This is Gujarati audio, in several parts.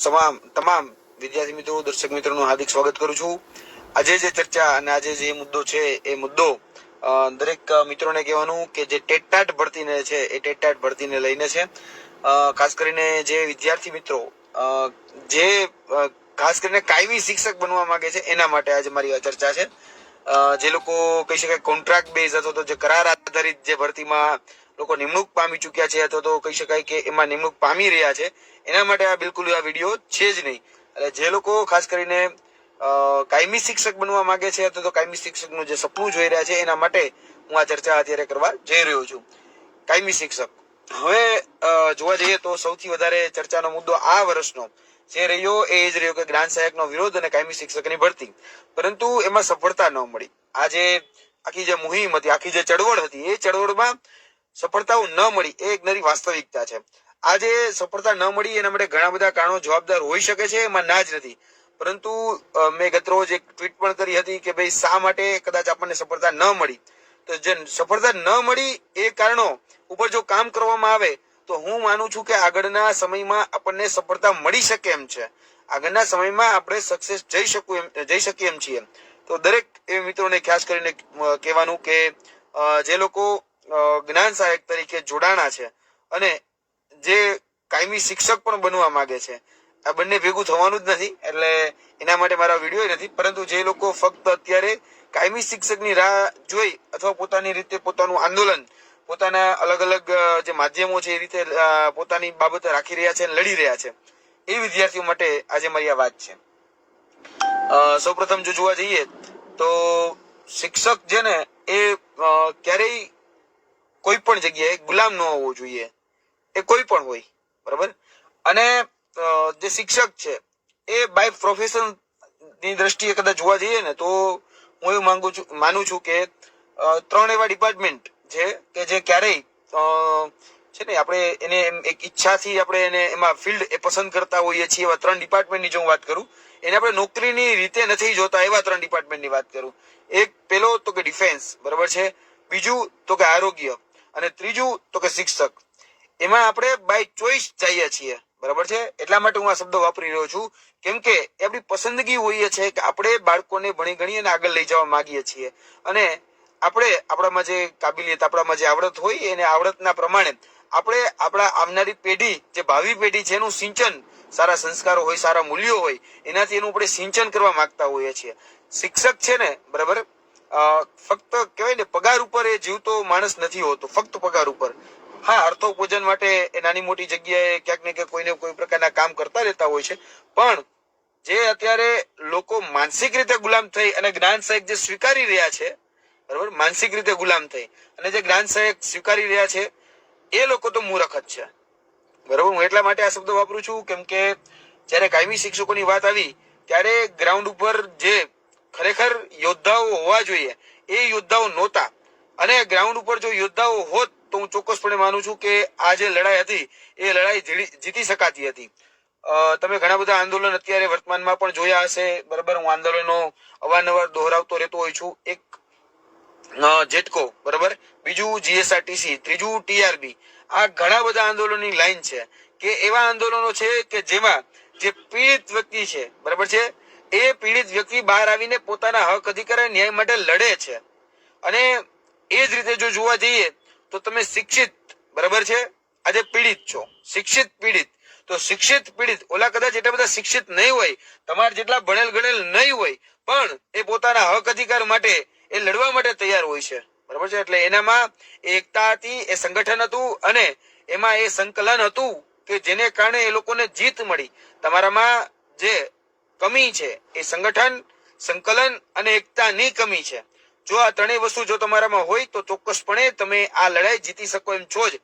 તમામ તમામ વિદ્યાર્થી મિત્રો, દર્શક મિત્રોનું હાર્દિક સ્વાગત કરું છું. આજે જે ચર્ચા અને આજે જે મુદ્દો છે, એ મુદ્દો દરેક મિત્રોને કહેવાનું કે જે ટેટટાટ ભરતીને છે, એ ટેટટાટ ભરતીને લઈને છે. ખાસ કરીને જે વિદ્યાર્થી મિત્રો જે ખાસ કરીને કાયમી શિક્ષક બનવા માંગે છે, એના માટે આજે મારી આ ચર્ચા છે. જે લોકો કહી શકાય કોન્ટ્રાક્ટ બેઝ અથવા તો જે કરાર આધારિત જે ભરતીમાં લોકો નિમણૂક પામી ચૂક્યા છે અથવા તો કહી શકાય કે એમાં નિમણૂક પામી રહ્યા છે. એના માટે આ બિલકુલ આ વીડિયો છે જ નહીં. એટલે જે લોકો ખાસ કરીને કાયમી શિક્ષક બનવા માંગે છે અથવા તો કાયમી શિક્ષકનું જે સપનું જોઈ રહ્યા છે, એના માટે હું આ ચર્ચા અત્યારે કરવા જઈ રહ્યો છું. કાયમી શિક્ષક. હવે જોવા જઈએ તો સૌથી વધારે ચર્ચાનો મુદ્દો આ વર્ષનો જે રહ્યો એ જ રહ્યો કે જ્ઞાન સહાયકનો વિરોધ અને કાયમી શિક્ષકની ભરતી. પરંતુ એમાં સફળતા ન મળી. આ જે આખી જે મુહિમ હતી, આખી જે ચળવળ હતી, એ ચળવળમાં સફળતાઓ ન મળી એ એક નરી વાસ્તવિકતા છે. આજે સફળતા ન મળી એના માટે ઘણા બધા કારણો જવાબદાર હોઈ શકે છે, એમાં ના જ નથી. પરંતુ મેં ગતરોજ એક ટ્વીટ પણ કરી હતી કે ભાઈ શા માટે કદાચ આપણને સફળતા ન મળી? તો જે સફળતા ન મળી એ કારણો ઉપર જો કામ કરવામાં આવે, તો હું માનું છું કે આગળના સમયમાં આપણને સફળતા મળી શકે એમ છે. આગળના સમયમાં આપણે સક્સેસ જઈ શકું એમ, જઈ શકીએ એમ છીએ. તો દરેક એ મિત્રોને ખાસ કરીને કહેવાનું કે જે લોકો જ્ઞાન સહાયક તરીકે જોડાણા છે અને જે કાયમી શિક્ષક પણ બનવા માંગે છે. આ બંને ભેગું થવાનું જ નથી, એટલે એના માટે મારા વીડિયો નથી, પરંતુ જે લોકો ફક્ત અત્યારે કાયમી શિક્ષકની રાહ જોઈ અથવા પોતાની રીતે પોતાનું આંદોલન, પોતાના અલગ અલગ જે માધ્યમો છે એ રીતે પોતાની બાબતો રાખી રહ્યા છે અને લડી રહ્યા છે, એ વિદ્યાર્થીઓ માટે આજે મારી આ વાત છે. સૌપ્રથમ જો જોવા જઈએ તો શિક્ષક છે ને એ ક્યારેય કોઈ પણ જગ્યાએ ગુલામ ન હોવો જોઈએ. એ કોઈ પણ હોય. બરાબર? અને જે શિક્ષક છે, એ બાય પ્રોફેશનની દ્રષ્ટિએ કદાચ જોવા જઈએ ને, તો હું એવું માંગુ છું, માનું છું કે ત્રણ એવા ડિપાર્ટમેન્ટ છે કે જે ક્યારેય છે ને, આપણે એને એક ઈચ્છાથી આપણે એને એમાં ફિલ્ડ એ પસંદ કરતા હોઈએ છીએ, એવા ત્રણ ડિપાર્ટમેન્ટની જો હું વાત કરું, એને આપણે નોકરીની રીતે નથી જોતા એવા ત્રણ ડિપાર્ટમેન્ટની વાત કરું. એક પેલો તો કે ડિફેન્સ બરાબર છે? બીજું તો કે આરોગ્ય. અને ત્રીજું, તો કે શિક્ષક. એમાં આપણે બાય ચોઈસ જઈએ છીએ. બરાબર છે? એટલા માટે હું આ શબ્દ વાપરી રહ્યો છું. કેમ કે આપણી પસંદગી હોઈએ છે કે આપણે બાળકોને ભણી ગણી અને આગળ લઈ જવા માંગીએ છીએ. અને આપણે આપણામાં જે કાબિલિયત, આપણામાં જે આવડત હોય એને આવડતના પ્રમાણે આપણે આપણા આવનારી પેઢી, જે ભાવિ પેઢી છે એનું સિંચન, સારા સંસ્કારો હોય, સારા મૂલ્યો હોય, એનાથી એનું આપણે સિંચન કરવા માંગતા હોઈએ છીએ. શિક્ષક છે ને, બરાબર? ફક્ત કહેવાય ને, પગાર ઉપર એ જીવતો માણસ નથી હોતો. ફક્ત પગાર ઉપર. હા અર્થો પૂજન માટે એ નાની મોટી જગ્યાએ ક્યાંક ને ક્યાંક કોઈને કોઈ પ્રકારના કામ કરતા રહેતા હોય છે. પણ જે અત્યારે લોકો માનસિક રીતે ગુલામ થઈ અને જ્ઞાન સહાયક જે સ્વીકારી રહ્યા છે, બરાબર? માનસિક રીતે ગુલામ થઈ અને જે જ્ઞાન સહાયક સ્વીકારી રહ્યા છે, એ લોકો તો મૂરખ જ છે. બરાબર? હું એટલા માટે આ શબ્દ વાપરું છું, કેમ કે જ્યારે કાયમી શિક્ષકોની વાત આવી, ત્યારે ગ્રાઉન્ડ ઉપર જે ખરેખર યોદ્ધાઓ હોવા જોઈએ. એ યોદ્ધાઓ નહોતા. અને ગ્રાઉન્ડ ઉપર જો યોદ્ધાઓ હોત, તો હું ચોક્કસપણે માનું છું કે આ જે લડાઈ હતી, એ લડાઈ જીતી શકાતી હતી. તમે ઘણા બધા આંદોલન અત્યારે વર્તમાનમાં પણ જોયા હશે. બરાબર, હું આંદોલનો અવારનવાર દોહરાવતો રહેતો હોય છું. એક જેટકો, બરાબર? બીજું જીએસઆરટીસી ત્રીજું ટીઆરબી આ ઘણા બધા આંદોલનની લાઈન છે કે એવા આંદોલનો છે કે જેમાં જે પીડિત વ્યક્તિ છે, બરાબર છે? એ પીડિત વ્યક્તિ બહાર આવીને પોતાના હક અધિકાર ન્યાય માટે લડે છે. અને એ જ રીતે જો જોવા જઈએ, તો તમે શિક્ષિત, બરાબર છે? આજે પીડિત છો. શિક્ષિત પીડિત. તો શિક્ષિત પીડિત, ઓલા કદાચ એટલા બધા શિક્ષિત નહીં હોય, તમારે જેટલા ભણેલ ગણેલ નહીં હોય, પણ એ પોતાના હક અધિકાર માટે, એ લડવા માટે તૈયાર હોય છે. બરાબર છે? એટલે એનામાં એકતા હતી, એ સંગઠન હતું, અને એમાં એ સંકલન હતું કે જેને કારણે એ લોકોને જીત મળી. તમારામાં જે કમી છે. એ સંગઠન, સંકલન અને એકતાની કમી છે. જો આ ત્રણેય વસ્તુ જો તમારામાં હોય તો ચોક્કસપણે તમે આ લડાઈ જીતી શકો એમ છો જ.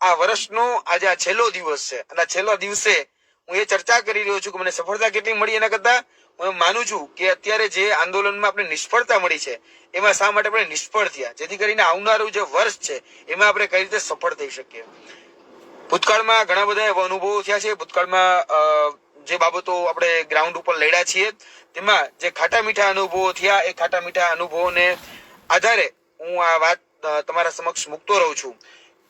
આ વર્ષનો આજે આ છેલ્લો દિવસ છે અને આ છેલ્લો દિવસે હું એ ચર્ચા કરી રહ્યો છું કે મને સફળતા કેટલી મળી એના કરતા? હું માનું છું કે અત્યારે જે આંદોલનમાં આપણે નિષ્ફળતા મળી છે, એમાં શા માટે આપણે નિષ્ફળ થયા? જેથી કરીને આવનારું જે વર્ષ છે, એમાં આપણે કઈ રીતે સફળ થઈ શકીએ? ભૂતકાળમાં ઘણા બધા એવા અનુભવો થયા છે. ભૂતકાળમાં જે બાબતો આપણે ગ્રાઉન્ડ ઉપર લડ્યા છીએ, તેમાં જે ખાટા મીઠા અનુભવો થયા, એ ખાટા મીઠા અનુભવોને આધારે હું આ વાત તમારા સમક્ષ મૂકતો રહું છું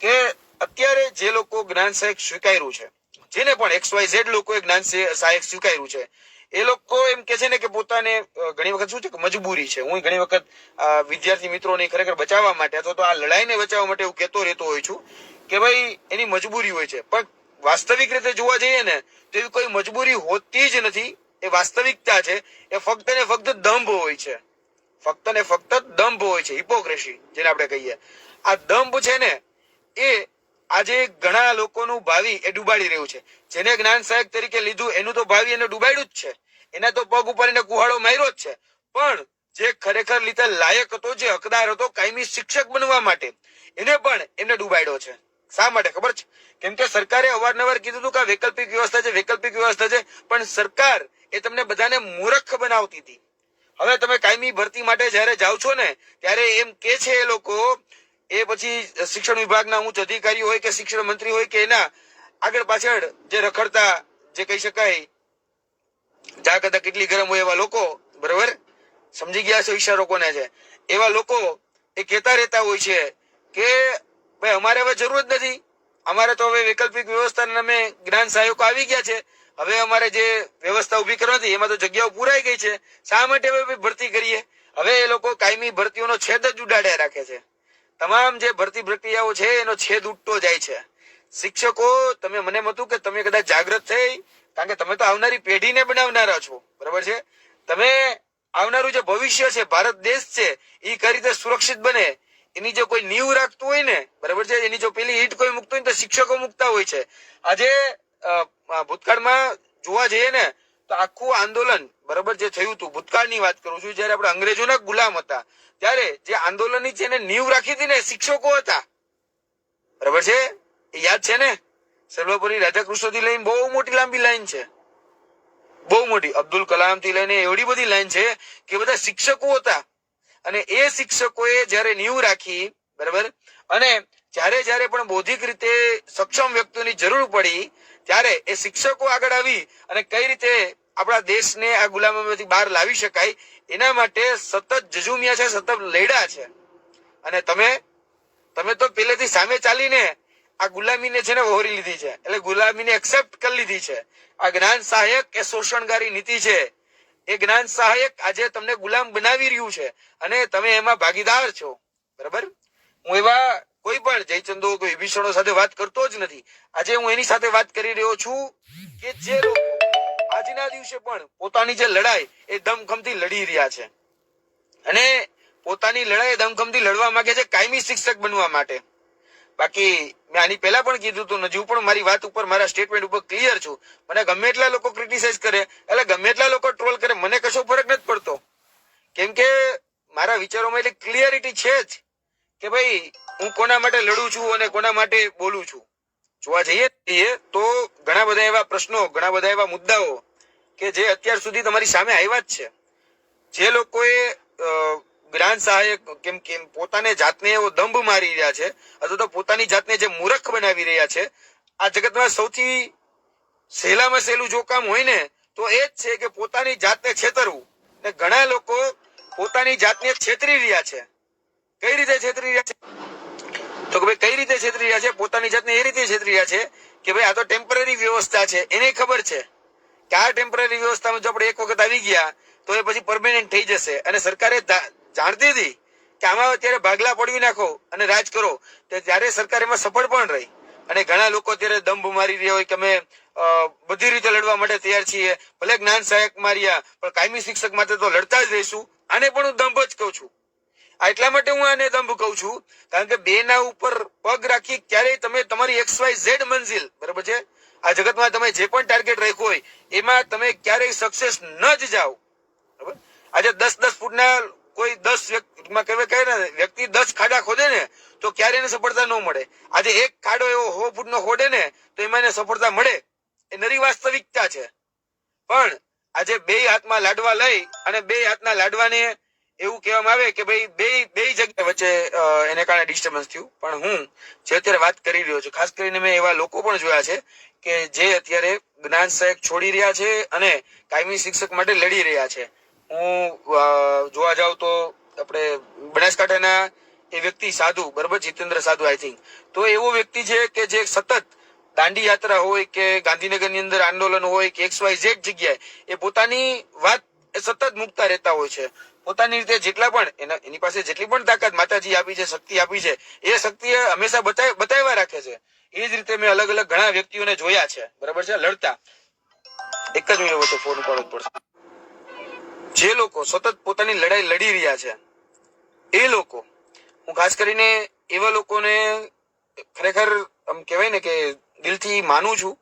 કે અત્યારે જે લોકો જ્ઞાન સહાયક સ્વીકાર્યું છે, જેને પણ એક્સ વાય ઝેડ લોકોએ જ્ઞાન સહાયક સ્વીકાર્યું છે, એ લોકો એમ કે છે ને કે પોતાને ઘણી વખત શું છે કે મજબૂરી છે. હું ઘણી વખત વિદ્યાર્થી મિત્રોને ખરેખર બચાવવા માટે અથવા તો આ લડાઈને બચાવવા માટે એવું કહેતો રહેતો હોય છું કે ભાઈ, એની મજબૂરી હોય છે. પણ વાસ્તવિક રીતે જોવા જઈએ ને, તો એવી કોઈ મજબૂરી હોતી જ નથી. એ વાસ્તવિકતા છે. એ ફક્ત ને ફક્ત દંભ હોય છે. ફક્ત ને ફક્ત દંભ હોય છે. હિપોક્રેસી જેને આપણે કહીએ. આ દંભ છે ને, એ આજે ઘણા લોકોનું ભાવિ એ ડૂબાડી રહ્યું છે. જેને જ્ઞાન સહાયક તરીકે લીધું, એનું તો ભાવિ એને ડૂબાડ્યું જ છે. એના તો પગ ઉપર એને કુહાડો માર્યો જ છે. પણ જે ખરેખર લીધા લાયક હતો, જે હકદાર હતો, કાયમી શિક્ષક બનવા માટે, એને પણ એમને ડૂબાડ્યો છે. શા માટે? ખબર છે? કેમ કે સરકારે અવારનવાર કીધું હતું કે વૈકલ્પિક વ્યવસ્થા છે, વૈકલ્પિક વ્યવસ્થા છે, પણ સરકાર એ તમને બધાને મૂર્ખ બનાવતી હતી. હવે તમે કાયમી ભરતી માટે જ્યારે જાઓ છો ને, ત્યારે એમ કે છે એ લોકો, એ પછી શિક્ષણ વિભાગના ઉચ્ચ અધિકારી હોય કે શિક્ષણ મંત્રી હોય કે એના આગળ પાછળ જે રખડતા, જે કહી શકાય જા કદા કેટલી ગરમ હોય એવા લોકો, બરોબર? સમજી ગયા છો ઈશારો કોને છે? એવા લોકો એ કહેતા રહેતા હોય છે કે ભાઈ, અમારે હવે જરૂર જ નથી. અમારે તો હવે વૈકલ્પિક વ્યવસ્થાના અમે જ્ઞાન સહાયકો આવી ગયા છે. હવે અમારે જે વ્યવસ્થા ઊભી કરવાની હતી એમાં તો જગ્યાઓ પૂરાઈ ગઈ છે. શા માટે હવે ભરતી કરીએ? હવે એ લોકો કાયમી ભરતીઓનો છેદ જ ઉડાડ્યા રાખે છે. તમામ જે ભરતી પ્રક્રિયાઓ છે, એનો છેદ ઉઠતો જાય છે. શિક્ષકો, તમે મને મતું કે તમે કદાચ જાગૃત થઈ, કારણ કે તમે તો આવનારી પેઢીને બનાવનારા છો. બરાબર છે? તમે આવનારું જે ભવિષ્ય છે, ભારત દેશ છે એ કઈ રીતે સુરક્ષિત બને? એની જો કોઈ નીવ રાખતું હોય ને, બરાબર છે? એની જો પેલી ઈટ કોઈ મૂકતું હોય તો શિક્ષકો મૂકતા હોય છે. આજે ભૂતકાળમાં જોવા જઈએ ને, તો આખું આંદોલન, બરાબર જે થયું હતું, ભૂતકાળની વાત કરું છું, જયારે આપણે અંગ્રેજોના ગુલામ હતા, ત્યારે જે આંદોલનની છે એને નીવ રાખી હતી ને શિક્ષકો હતા. બરાબર છે? એ યાદ છે ને? સર્વપરી રાધાકૃષ્ણથી લઈને બહુ મોટી લાંબી લાઈન છે. બહુ મોટી. અબ્દુલ કલામથી લઈને એવડી બધી લાઈન છે કે બધા શિક્ષકો હતા. અને એ શિક્ષકોએ જ્યારે નીવ રાખી, બરાબર? અને જ્યારે જ્યારે પણ બૌદ્ધિક રીતે સક્ષમ વ્યક્તિઓની જરૂર પડી, ત્યારે એ શિક્ષકો આગળ આવી અને કઈ રીતે આપણા દેશને આ ગુલામીમાંથી બહાર લાવી શકાય, એના માટે સતત જજુમિયા છે, સતત લેડા છે. અને તમે તમે તો પહેલેથી સામે ચાલીને આ ગુલામીને છે ને વહોરી લીધી છે. એટલે ગુલામીને એક્સેપ્ટ કરી લીધી છે. આ જ્ઞાન સહાયક એ શોષણકારી નીતિ છે. એ જ્ઞાન સહાયક આજે તમને ગુલામ બનાવી રહ્યું છે અને તમે એમાં ભાગીદાર છો. બરાબર? હું એવા કોઈ પણ જયચંદો, કોઈ વિભીષણો સાથે વાત કરતો જ નથી. આજે હું એની સાથે વાત કરી રહ્યો છું કે જે લોકો આજના દિવસે પણ પોતાની જે લડાઈ એ દમખમથી લડી રહ્યા છે. અને પોતાની લડાઈ દમખમથી લડવા માંગે છે કાયમી શિક્ષક બનવા માટે. બાકી મેં આની પહેલા પણ કીધું હતું હજુ પણ મારી વાત ઉપર, મારા સ્ટેટમેન્ટ ઉપર ક્લિયર છું. મને ગમે એટલા લોકો ક્રિટિસાઇઝ કરે, એટલે ગમે એટલા લોકો ટ્રોલ કરે, મને કશો ફરક નથી પડતો. કેમ કે મારા વિચારોમાં એટલી ક્લિયરિટી છે જ કે ભાઈ, હું કોના માટે લડું છું અને કોના માટે બોલું છું. જોવા જઈએ તો ઘણા બધા એવા પ્રશ્નો, ઘણા બધા એવા મુદ્દાઓ કે જે અત્યાર સુધી તમારી સામે આવ્યા જ છે. જે લોકોએ જ્ઞાન સહાયક કેમ કેમ પોતાને જાતને એવો દંભ મારી રહ્યા છે, અથવા તો પોતાની જાતને જે મૂર્ખ બનાવી રહ્યા છે, આ જગતમાં સૌથી સહેલામાં સહેલું જો કામ હોય ને, તો એ જ છે કે પોતાની જાતને છેતરવું. ને ઘણા લોકો પોતાની જાતને છેતરી રહ્યા છે. કઈ રીતે છેતરી રહ્યા છે? તો કે ભાઈ, કઈ રીતે છેતરી રહ્યા છે? પોતાની જાતને એ રીતે છેતરી રહ્યા છે કે ભાઈ, આ તો ટેમ્પરરી વ્યવસ્થા છે, એને ખબર છે કે આ ટેમ્પરરી વ્યવસ્થામાં જો આપણે એક વખત આવી ગયા, તો એ પછી પરમેનન્ટ થઈ જશે. અને સરકારે જાણતી હતી કે આમાં અત્યારે ભાગલા પડવી નાખો અને રાજ કરો, તો ત્યારે સરકાર એમાં સફળ પણ રહી. અને ઘણા લોકો અત્યારે દંભ મારી રહ્યા હોય કે અમે બધી રીતે લડવા માટે તૈયાર છીએ. ભલે જ્ઞાન સહાયક માર્યા, પણ કાયમી શિક્ષક માટે તો લડતા જ રહીશું. આને પણ હું દંભ જ કહું છું. આ એટલા માટે હું આને દંભ કહું છું, કારણ કે બે ના ઉપર પગ રાખી ક્યારેય તમે તમારી એક્સ વાય ઝેડ મંઝિલ, બરાબર છે? આ જગતમાં તમે જે પણ ટાર્ગેટ રાખ્યું હોય, એમાં તમે ક્યારેય સક્સેસ ન જ જાઓ. બરાબર? આજે દસ દસ ફૂટના કોઈ દસ વ્યક્તિમાં કહેવાય કહે ને, વ્યક્તિ દસ ખાડા ખોદે ને, તો ક્યારે એને સફળતા ન મળે. આજે એક ખાડો એવો સો ફૂટનો ખોડે ને, તો એમાં એને સફળતા મળે. એ નરી વાસ્તવિકતા છે. પણ આજે બે હાથમાં લાડવા લઈ અને બે હાથના લાડવાને એવું કહેવામાં આવે કે ભાઈ, બે બે જગ્યા વચ્ચે એને કારણે ડિસ્ટર્બન્સ થયું. પણ હું જે અત્યારે વાત કરી રહ્યો છું, ખાસ કરીને મેં એવા લોકો પણ જોયા છે કે જે અત્યારે જ્ઞાન સહાયક છોડી રહ્યા છે અને કાયમી શિક્ષક માટે લડી રહ્યા છે. હું જોવા જાઉં તો આપણે બનાસકાંઠાના એ વ્યક્તિ સાધુ, બરાબર? જીતેન્દ્ર સાધુ આઈ થિંક તો એવો વ્યક્તિ છે કે જે સતત દાંડી યાત્રા હોય કે ગાંધીનગરની અંદર આંદોલન હોય કે એક્સ વાય ઝેડ જગ્યાએ, એ પોતાની વાત સતત મૂકતા રહેતા હોય છે. પોતાની રીતે જેટલા પણ એના પાસે જેટલી પણ તાકાત માતાજી આપી છે, શક્તિ આપી છે, એ શક્તિ હંમેશા બતાવ બતાવ્યા રાખે છે. એ જ રીતે મેં અલગ અલગ ઘણા વ્યક્તિઓને જોયા છે. બરાબર છે? લડતા. એક જ મિનિટ ફોન ઉપાડવો પડશે. જે લોકો સતત પોતાની લડાઈ લડી રહ્યા છે, એ લોકો, હું ખાસ કરીને એવા લોકોને ખરેખર આમ કહેવાય ને કે દિલથી માનું છું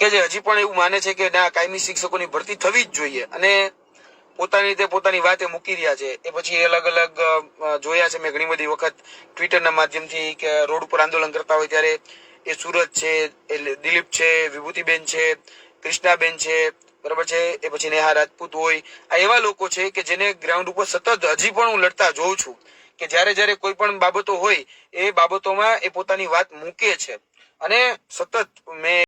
કે જે હજી પણ એવું માને છે કે ના, કાયમી શિક્ષકોની ભરતી થવી જ જોઈએ અને પોતાની રીતે પોતાની વાતે મૂકી રહ્યા છે. એ પછી અલગ અલગ જોયા છે મેં ઘણી બધી વખત ટ્વિટરના માધ્યમથી કે રોડ ઉપર આંદોલન કરતા હોય ત્યારે એ સુરત છે દિલીપ છે, વિભૂતિબેન છે કૃષ્ણાબેન છે બરાબર છે? એ પછી નેહા રાજપૂત હોય, આ એવા લોકો છે કે જેને ગ્રાઉન્ડ ઉપર સતત હજી પણ હું લડતા જોઉં છું કે જ્યારે જ્યારે કોઈ પણ બાબતો હોય, એ બાબતોમાં એ પોતાની વાત મૂકે છે. અને સતત મેં